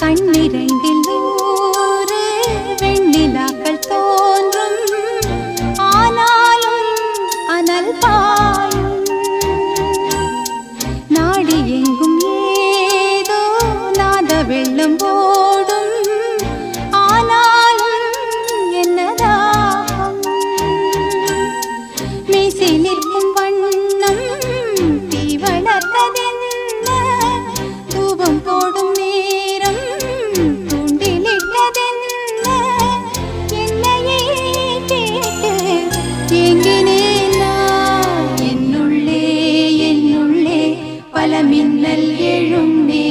கண்ணிறைந்தில் ஊரே வெண்ணிலாக்கள் தோன்றும். ஆனாலும் அனல் பாயும். நாடு எங்கும் ஏதோ நாத வெள்ளம் நிற்கும் ഫലമിന്നൽ എഴുന്നേ